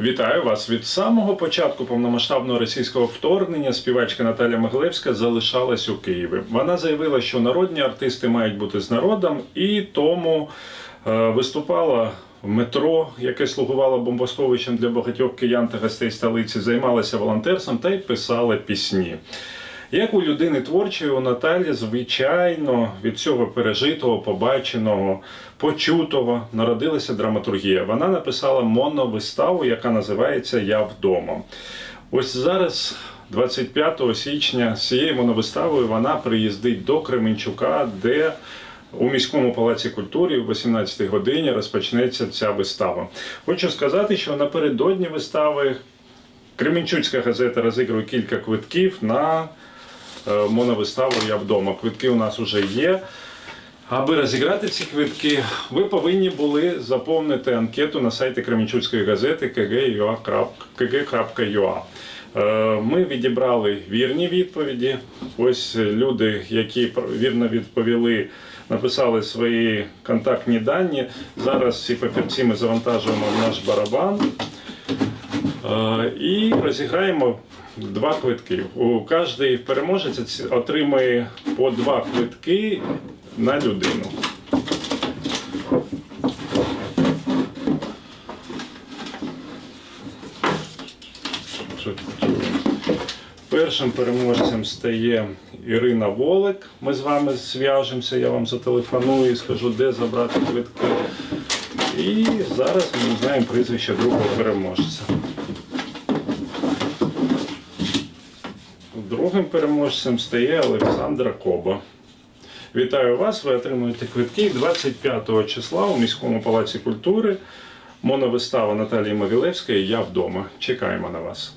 Вітаю вас від самого початку повномасштабного російського вторгнення. Співачка Наталя Могилевська залишалась у Києві. Вона заявила, що народні артисти мають бути з народом, і тому е, виступала метро, яке слугувало бомбосховищем для багатьох киян та гостей столиці, займалася волонтерством та й писала пісні. Як у людини творчої, у Наталі, звичайно, від цього пережитого, побаченого, почутого народилася драматургія. Вона написала моновиставу, яка називається Я вдома. Ось зараз, 25 січня, з цією моновиставою вона приїздить до Кременчука, де у міському палаці культури в 18 годині розпочнеться ця вистава. Хочу сказати, що напередодні вистави Кременчуцька газета розігрує кілька квитків на моновиставу Я вдома. Квитки у нас вже є. Аби розіграти ці квитки, ви повинні були заповнити анкету на сайті Кременчуцької газети kg.ua. Е, Ми відібрали вірні відповіді. Ось люди, які вірно відповіли, написали свої контактні дані. Зараз ці папірці ми завантажуємо в наш барабан. Е, І розіграємо два квитки. У кожний переможець отримає по два квитки на людину. Першим переможцем стає Ірина Волик. Ми з вами зв'яжемося, я вам зателефоную і скажу, де забрати квитки. І зараз ми знаємо прізвище другого переможця. Другим переможцем стає Олександра Коба. Вітаю вас! Ви отримуєте квитки 25 числа у міському палаці культури. Моновистава Наталії Могилевської Я вдома. Чекаємо на вас.